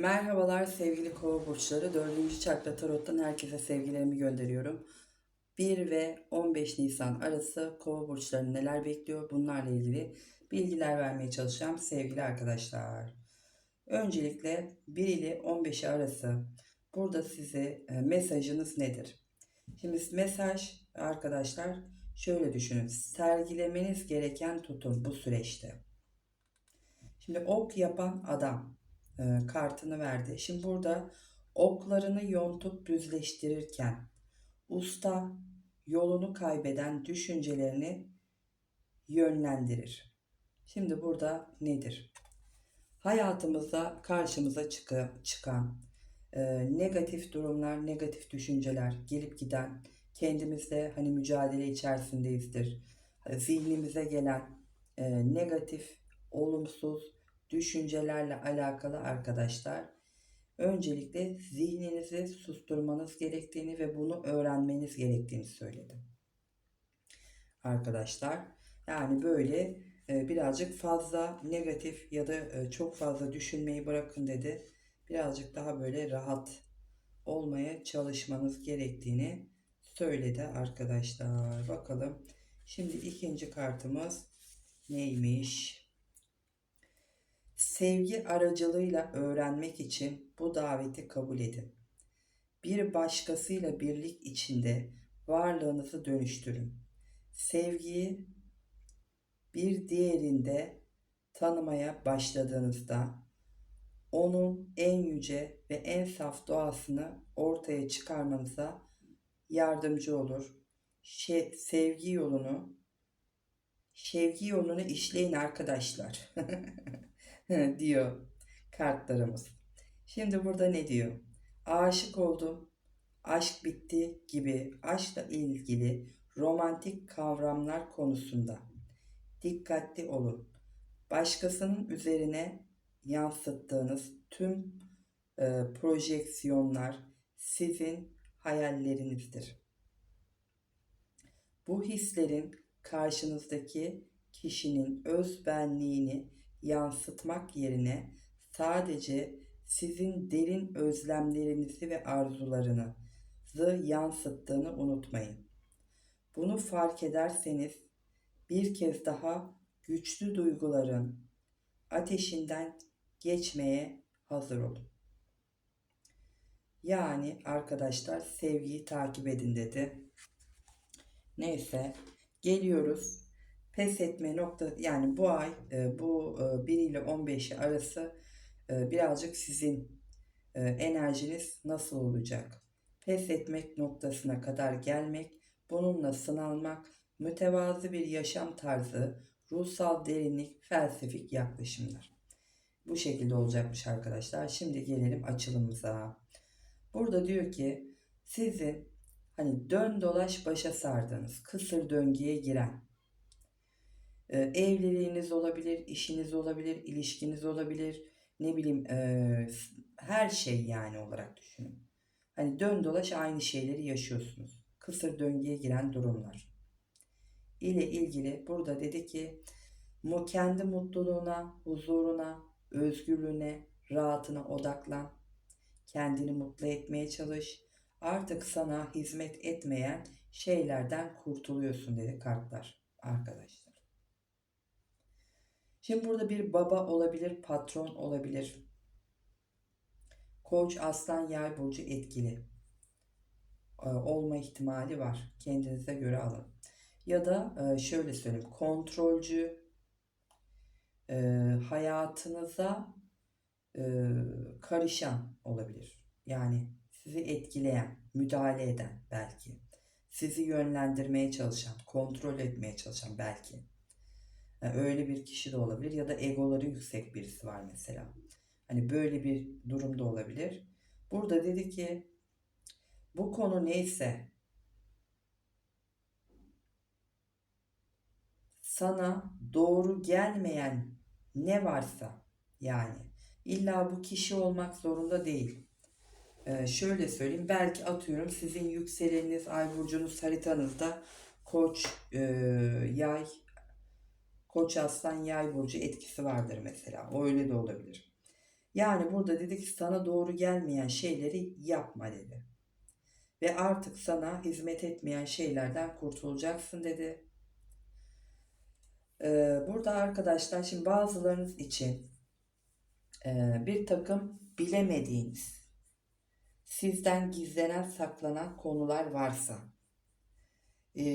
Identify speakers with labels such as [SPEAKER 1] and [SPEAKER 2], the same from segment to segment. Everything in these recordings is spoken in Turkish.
[SPEAKER 1] Merhabalar sevgili kova burçları. 4. çakra tarottan herkese sevgilerimi gönderiyorum. 1 ve 15 Nisan arası kova burçlarını neler bekliyor bunlarla ilgili bilgiler vermeye çalışacağım sevgili arkadaşlar. Öncelikle 1 ile 15 arası burada size e, mesajınız nedir? Şimdi mesaj arkadaşlar şöyle düşünün. Sergilemeniz gereken tutum bu süreçte. Şimdi ok yapan adam e, kartını verdi. Şimdi burada oklarını yontup düzleştirirken usta yolunu kaybeden düşüncelerini yönlendirir. Şimdi burada nedir? Hayatımızda karşımıza çıkı, çıkan e, negatif durumlar, negatif düşünceler, gelip giden, kendimizle hani mücadele içerisindeyizdir. Zihnimize gelen e, negatif, olumsuz düşüncelerle alakalı arkadaşlar öncelikle zihninizi susturmanız gerektiğini ve bunu öğrenmeniz gerektiğini söyledim. Arkadaşlar yani böyle e, birazcık fazla negatif ya da e, çok fazla düşünmeyi bırakın dedi. Birazcık daha böyle rahat olmaya çalışmanız gerektiğini söyledi arkadaşlar. Bakalım. Şimdi ikinci kartımız neymiş? Sevgi aracılığıyla öğrenmek için bu daveti kabul edin. Bir başkasıyla birlik içinde varlığınızı dönüştürün. Sevgiyi bir diğerinde tanımaya başladığınızda onun en yüce ve en saf doğasını ortaya çıkarmanıza yardımcı olur. Şe sevgi yolunu sevgi yolunu işleyin arkadaşlar. diyor kartlarımız. Şimdi burada ne diyor? Aşık oldum, aşk bitti gibi aşkla ilgili romantik kavramlar konusunda dikkatli olun. Başkasının üzerine yansıttığınız tüm e, projeksiyonlar sizin hayallerinizdir. Bu hislerin karşınızdaki kişinin öz benliğini yansıtmak yerine sadece sizin derin özlemlerinizi ve arzularınızı yansıttığını unutmayın. Bunu fark ederseniz bir kez daha güçlü duyguların ateşinden geçmeye hazır olun. Yani arkadaşlar sevgiyi takip edin dedi. Neyse geliyoruz pes etme nokta yani bu ay e, bu e, 1 ile 15'i arası e, birazcık sizin e, enerjiniz nasıl olacak? Pes etmek noktasına kadar gelmek, bununla sınanmak, mütevazı bir yaşam tarzı, ruhsal derinlik, felsefik yaklaşımlar. Bu şekilde olacakmış arkadaşlar. Şimdi gelelim açılımımıza. Burada diyor ki sizin hani dön dolaş başa sardığınız, kısır döngüye giren, e, evliliğiniz olabilir, işiniz olabilir, ilişkiniz olabilir. Ne bileyim e, her şey yani olarak düşünün. Hani dön dolaş aynı şeyleri yaşıyorsunuz. Kısır döngüye giren durumlar. ile ilgili burada dedi ki kendi mutluluğuna, huzuruna, özgürlüğüne, rahatına odaklan. Kendini mutlu etmeye çalış. Artık sana hizmet etmeyen şeylerden kurtuluyorsun dedi kartlar arkadaşlar. Şimdi burada bir baba olabilir, patron olabilir. Koç, aslan, yay burcu etkili. Ee, olma ihtimali var. Kendinize göre alın. Ya da e, şöyle söyleyeyim. Kontrolcü, e, hayatınıza e, karışan olabilir. Yani sizi etkileyen, müdahale eden belki. Sizi yönlendirmeye çalışan, kontrol etmeye çalışan belki. Yani öyle bir kişi de olabilir ya da egoları yüksek birisi var mesela. Hani böyle bir durum da olabilir. Burada dedi ki bu konu neyse sana doğru gelmeyen ne varsa yani illa bu kişi olmak zorunda değil. Ee, şöyle söyleyeyim belki atıyorum sizin yükseleniniz ay burcunuz haritanızda koç, e, yay, Koç aslan yay burcu etkisi vardır mesela. O öyle de olabilir. Yani burada dedi ki sana doğru gelmeyen şeyleri yapma dedi. Ve artık sana hizmet etmeyen şeylerden kurtulacaksın dedi. Ee, burada arkadaşlar şimdi bazılarınız için e, bir takım bilemediğiniz, sizden gizlenen, saklanan konular varsa,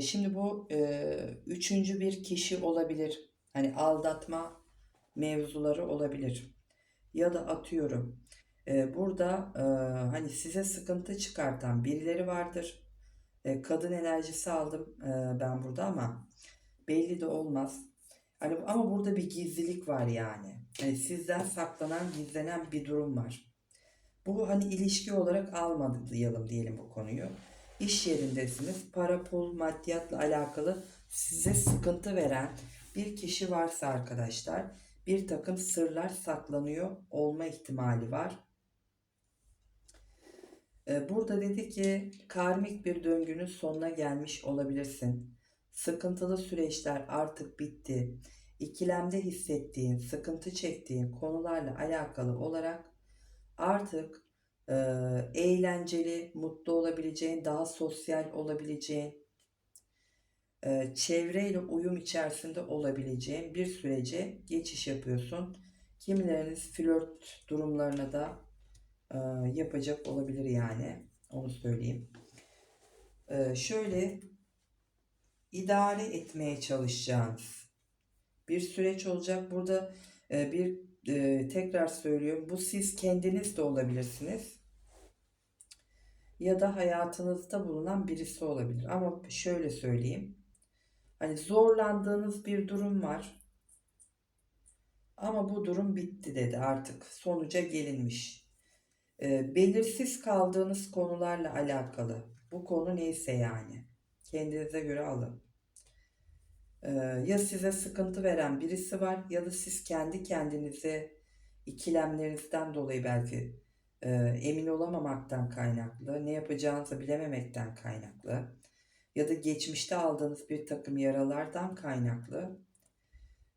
[SPEAKER 1] şimdi bu üçüncü bir kişi olabilir, hani aldatma mevzuları olabilir, ya da atıyorum, burada hani size sıkıntı çıkartan birileri vardır. Kadın enerjisi aldım ben burada ama belli de olmaz. Hani ama burada bir gizlilik var yani. Hani sizden saklanan, gizlenen bir durum var. Bu hani ilişki olarak almayalım diyelim bu konuyu. İş yerindesiniz. Para, pul, maddiyatla alakalı size sıkıntı veren bir kişi varsa arkadaşlar bir takım sırlar saklanıyor olma ihtimali var. Ee, Burada dedi ki karmik bir döngünün sonuna gelmiş olabilirsin. Sıkıntılı süreçler artık bitti. İkilemde hissettiğin, sıkıntı çektiğin konularla alakalı olarak artık eğlenceli, mutlu olabileceğin, daha sosyal olabileceğin, çevreyle uyum içerisinde olabileceğin bir sürece geçiş yapıyorsun. Kimileriniz flört durumlarına da yapacak olabilir yani. Onu söyleyeyim. Şöyle idare etmeye çalışacağınız bir süreç olacak. Burada bir e, tekrar söylüyorum. Bu siz kendiniz de olabilirsiniz. Ya da hayatınızda bulunan birisi olabilir. Ama şöyle söyleyeyim. Hani zorlandığınız bir durum var. Ama bu durum bitti dedi artık. Sonuca gelinmiş. E, belirsiz kaldığınız konularla alakalı. Bu konu neyse yani. Kendinize göre alın. Ee, ya size sıkıntı veren birisi var ya da siz kendi kendinize ikilemlerinizden dolayı belki e, emin olamamaktan kaynaklı, ne yapacağınızı bilememekten kaynaklı ya da geçmişte aldığınız bir takım yaralardan kaynaklı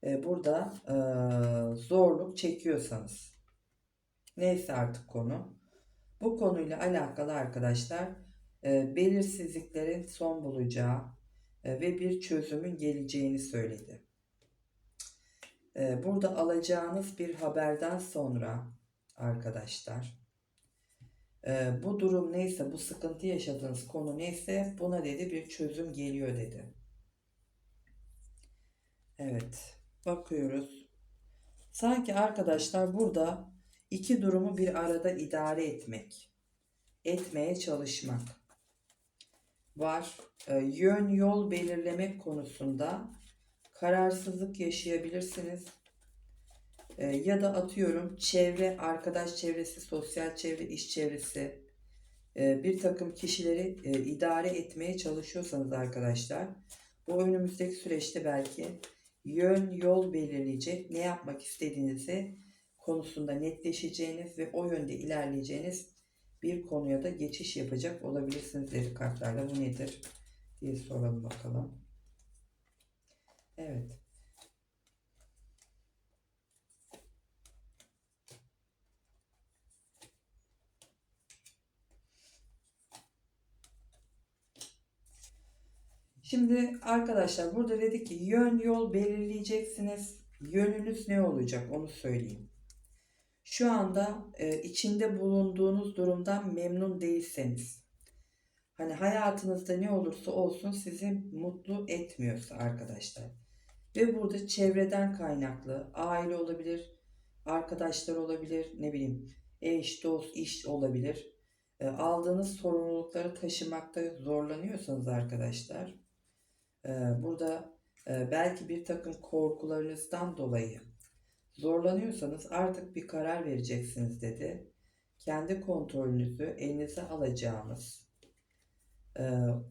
[SPEAKER 1] e, burada e, zorluk çekiyorsanız. Neyse artık konu. Bu konuyla alakalı arkadaşlar e, belirsizliklerin son bulacağı ve bir çözümün geleceğini söyledi. E, burada alacağınız bir haberden sonra arkadaşlar e, bu durum neyse bu sıkıntı yaşadığınız konu neyse buna dedi bir çözüm geliyor dedi. Evet bakıyoruz. Sanki arkadaşlar burada iki durumu bir arada idare etmek, etmeye çalışmak var. E, yön yol belirlemek konusunda kararsızlık yaşayabilirsiniz. E, ya da atıyorum çevre, arkadaş çevresi, sosyal çevre, iş çevresi e, bir takım kişileri e, idare etmeye çalışıyorsanız arkadaşlar bu önümüzdeki süreçte belki yön yol belirleyecek ne yapmak istediğinizi konusunda netleşeceğiniz ve o yönde ilerleyeceğiniz bir konuya da geçiş yapacak olabilirsiniz dedi kartlarla. Bu nedir diye soralım bakalım. Evet. Şimdi arkadaşlar burada dedik ki yön yol belirleyeceksiniz. Yönünüz ne olacak onu söyleyeyim. Şu anda e, içinde bulunduğunuz durumdan memnun değilseniz, hani hayatınızda ne olursa olsun sizi mutlu etmiyorsa arkadaşlar ve burada çevreden kaynaklı, aile olabilir, arkadaşlar olabilir, ne bileyim eş, dost, iş olabilir. E, aldığınız sorumlulukları taşımakta zorlanıyorsanız arkadaşlar, e, burada e, belki bir takım korkularınızdan dolayı Zorlanıyorsanız artık bir karar vereceksiniz dedi. Kendi kontrolünüzü elinize alacağınız e,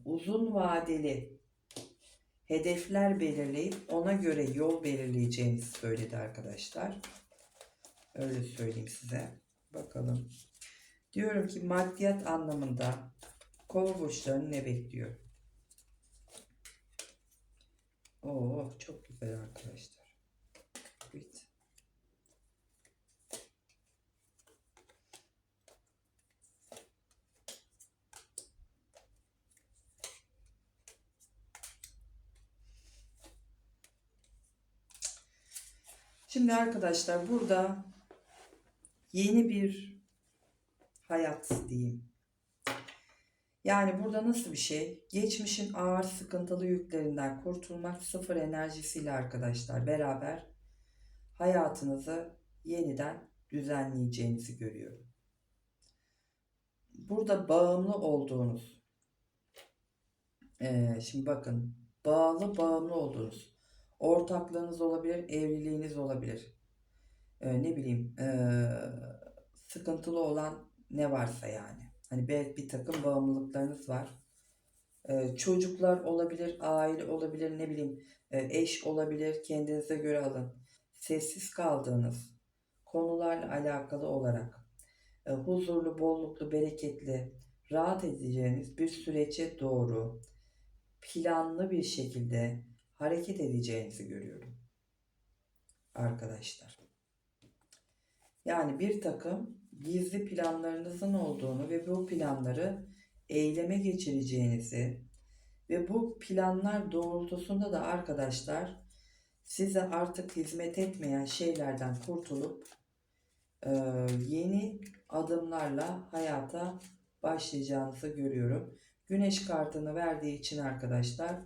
[SPEAKER 1] uzun vadeli hedefler belirleyip ona göre yol belirleyeceğinizi söyledi arkadaşlar. Öyle söyleyeyim size. Bakalım. Diyorum ki maddiyat anlamında kova burçlarını ne bekliyor? Oo çok güzel arkadaşlar. Evet. Şimdi arkadaşlar burada yeni bir hayat diyeyim. Yani burada nasıl bir şey? Geçmişin ağır sıkıntılı yüklerinden kurtulmak sıfır enerjisiyle arkadaşlar beraber hayatınızı yeniden düzenleyeceğinizi görüyorum. Burada bağımlı olduğunuz, eee, şimdi bakın bağlı bağımlı olduğunuz, ortaklığınız olabilir, evliliğiniz olabilir. Eee, ne bileyim eee, sıkıntılı olan ne varsa yani. Hani bir, bir takım bağımlılıklarınız var. Eee, çocuklar olabilir, aile olabilir, ne bileyim eee, eş olabilir, kendinize göre alın. Sessiz kaldığınız konularla alakalı olarak e, huzurlu, bolluklu, bereketli, rahat edeceğiniz bir sürece doğru planlı bir şekilde hareket edeceğinizi görüyorum. Arkadaşlar. Yani bir takım gizli planlarınızın olduğunu ve bu planları eyleme geçireceğinizi ve bu planlar doğrultusunda da arkadaşlar size artık hizmet etmeyen şeylerden kurtulup e, yeni adımlarla hayata başlayacağınızı görüyorum. Güneş kartını verdiği için arkadaşlar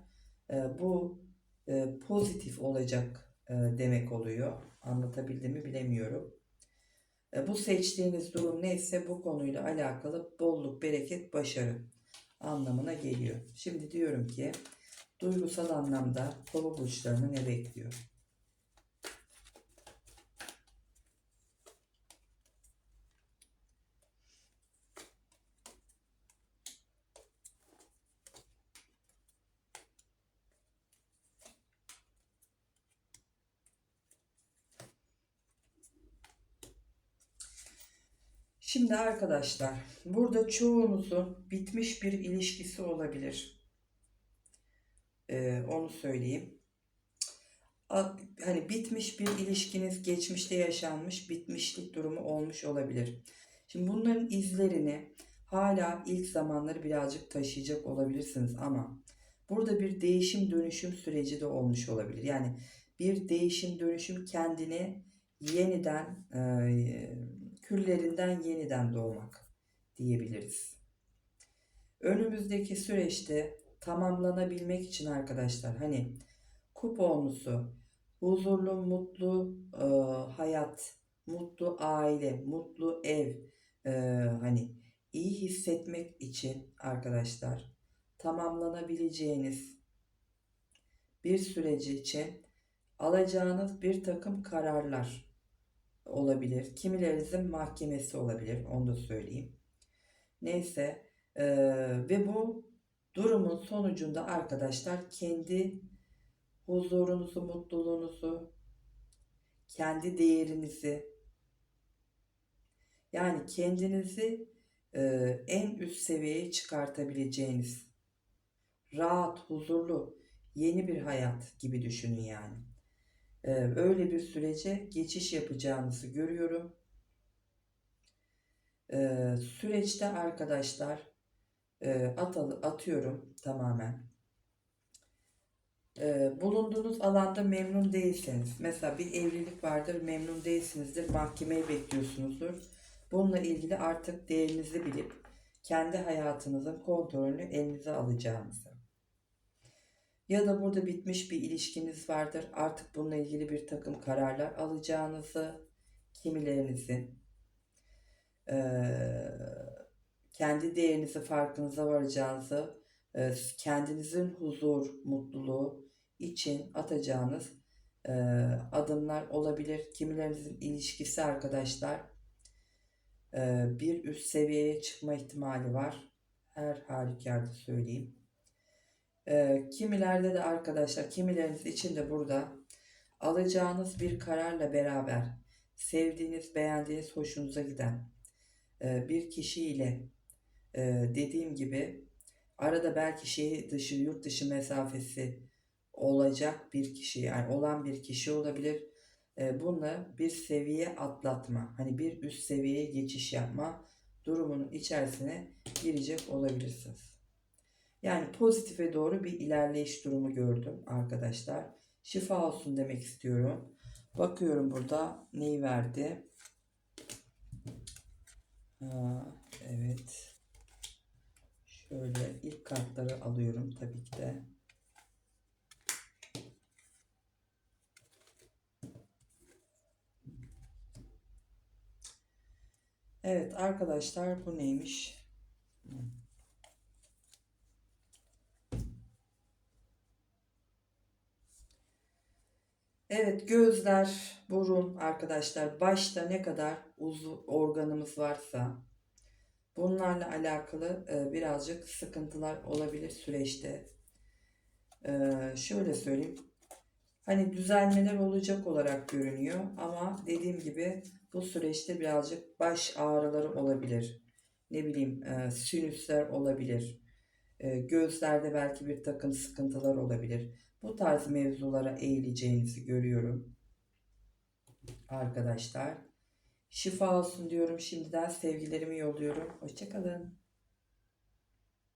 [SPEAKER 1] e, bu e, pozitif olacak e, demek oluyor. Anlatabildim mi bilemiyorum. E, bu seçtiğiniz durum neyse bu konuyla alakalı bolluk, bereket, başarı anlamına geliyor. Şimdi diyorum ki duygusal anlamda kova burçlarını ne bekliyor? Şimdi arkadaşlar burada çoğunuzun bitmiş bir ilişkisi olabilir. Ee, onu söyleyeyim. Hani bitmiş bir ilişkiniz geçmişte yaşanmış bitmişlik durumu olmuş olabilir. Şimdi bunların izlerini hala ilk zamanları birazcık taşıyacak olabilirsiniz ama burada bir değişim dönüşüm süreci de olmuş olabilir. Yani bir değişim dönüşüm kendini yeniden e, küllerinden yeniden doğmak diyebiliriz. Önümüzdeki süreçte tamamlanabilmek için arkadaşlar hani kuponusu, huzurlu, mutlu e, hayat, mutlu aile, mutlu ev, e, hani iyi hissetmek için arkadaşlar tamamlanabileceğiniz bir süreci için alacağınız bir takım kararlar olabilir. Kimilerinizin mahkemesi olabilir. Onu da söyleyeyim. Neyse e, ve bu durumun sonucunda arkadaşlar kendi huzurunuzu, mutluluğunuzu, kendi değerinizi yani kendinizi e, en üst seviyeye çıkartabileceğiniz rahat, huzurlu, yeni bir hayat gibi düşünün yani. E, öyle bir sürece geçiş yapacağınızı görüyorum. E, süreçte arkadaşlar e, atalı, atıyorum tamamen. E, bulunduğunuz alanda memnun değilseniz, mesela bir evlilik vardır, memnun değilsinizdir, mahkemeyi bekliyorsunuzdur. Bununla ilgili artık değerinizi bilip kendi hayatınızın kontrolünü elinize alacağınızı. Ya da burada bitmiş bir ilişkiniz vardır, artık bununla ilgili bir takım kararlar alacağınızı, kimilerinizin eee, kendi değerinizi farkınıza varacağınızı, e, kendinizin huzur, mutluluğu için atacağınız e, adımlar olabilir. Kimilerinizin ilişkisi arkadaşlar e, bir üst seviyeye çıkma ihtimali var. Her halükarda söyleyeyim. E, kimilerde de arkadaşlar, kimileriniz için de burada alacağınız bir kararla beraber sevdiğiniz, beğendiğiniz, hoşunuza giden e, bir kişiyle e, dediğim gibi arada belki şehir dışı, yurt dışı mesafesi olacak bir kişi yani olan bir kişi olabilir. E, bununla bir seviye atlatma, hani bir üst seviyeye geçiş yapma durumunun içerisine girecek olabilirsiniz. Yani pozitife doğru bir ilerleyiş durumu gördüm arkadaşlar. Şifa olsun demek istiyorum. Bakıyorum burada neyi verdi. Ha, evet. Şöyle ilk kartları alıyorum tabii ki de. Evet arkadaşlar bu neymiş? Evet gözler, burun arkadaşlar başta ne kadar uzun organımız varsa bunlarla alakalı e, birazcık sıkıntılar olabilir süreçte. E, şöyle söyleyeyim. Hani düzelmeler olacak olarak görünüyor ama dediğim gibi bu süreçte birazcık baş ağrıları olabilir. Ne bileyim e, sinüsler olabilir. Gözlerde belki bir takım sıkıntılar olabilir. Bu tarz mevzulara eğileceğinizi görüyorum. Arkadaşlar. Şifa olsun diyorum. Şimdiden sevgilerimi yolluyorum. Hoşçakalın.